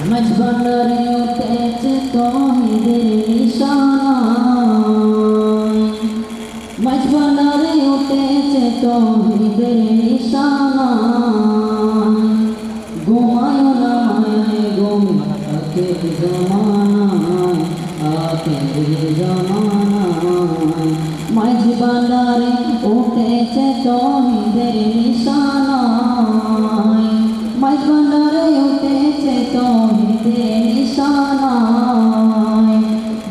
মজবন্দরে উঠেছে তহিদের নিশানা মজবন্দরে উঠেছে তহিদের নিশানা ঘুমায় না মায় ঘুম জমানায় আখের জমানায় মজবন্দরে উঠেছে তহিদের তন্দ্রে নিশানায়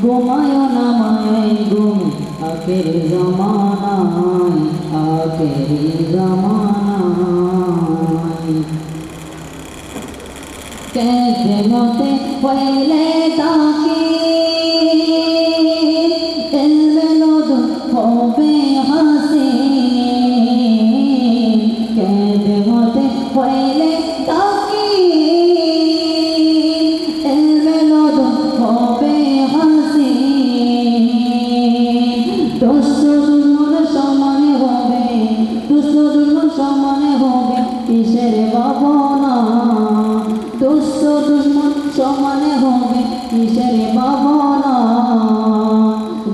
ঘুমায় না মায় ঘুম আখের জমানায় আখের জমানায়। কেমতে হইলে তাকে কিসের ভাবনা। দুষ্ট দুর্মন সমানে হবে কিসের ভাবনা?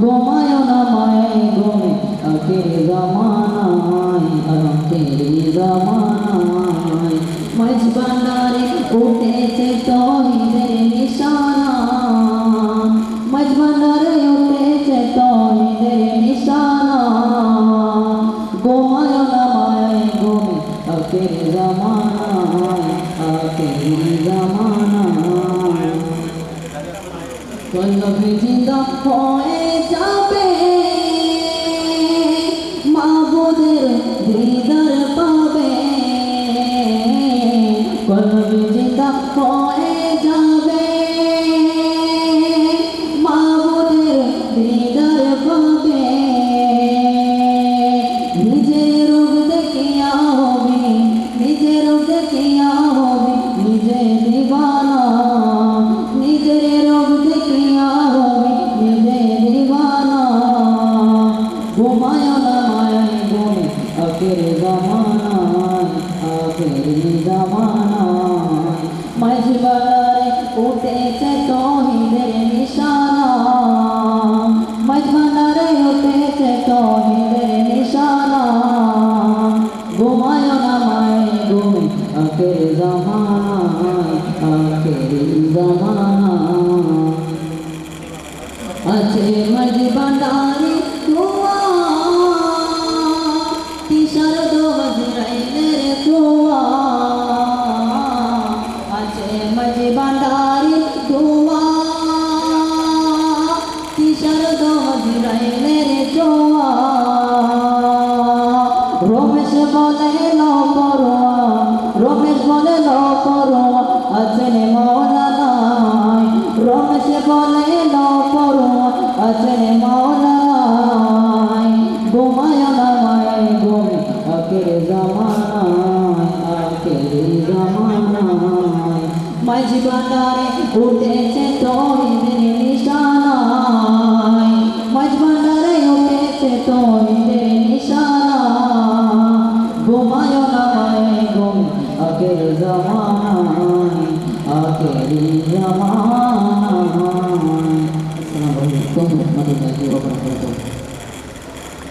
ঘুমায় না মায়, ঘুমে আখের জমানায় আখের জমানায়। মাঝ বান্দারে উঠেছে তহিদের নিশানা। মাঝ বান্দারে উঠেছে তহিদের জমানায় আখের জমানায় কলবে জিন্দা হয়ে যাবে মাবুদের দিদার পাবে কলবে জিন্দা হয়ে জামানায় আখের জামানায়। বাজারে উঠেছে তহিদের নিশানা। বাজারে উঠেছে তহিদের নিশানা। ঘুমায় না মায়, ঘুমে আখের জামানায় রমেশ বলে করোয়া রমেশ বলে করোয়া আছেন মৌলানায়। রমেশ বলে করোয়া আছেন মৌলানায়। ঘুমায় না মায় ঘুমে, আখের জামানায় আখের জামানায়। মাঝি বান্দারে উঠেছে তহিদের নিশানায় كريما السلام عليكم ورحمة الله وبركاته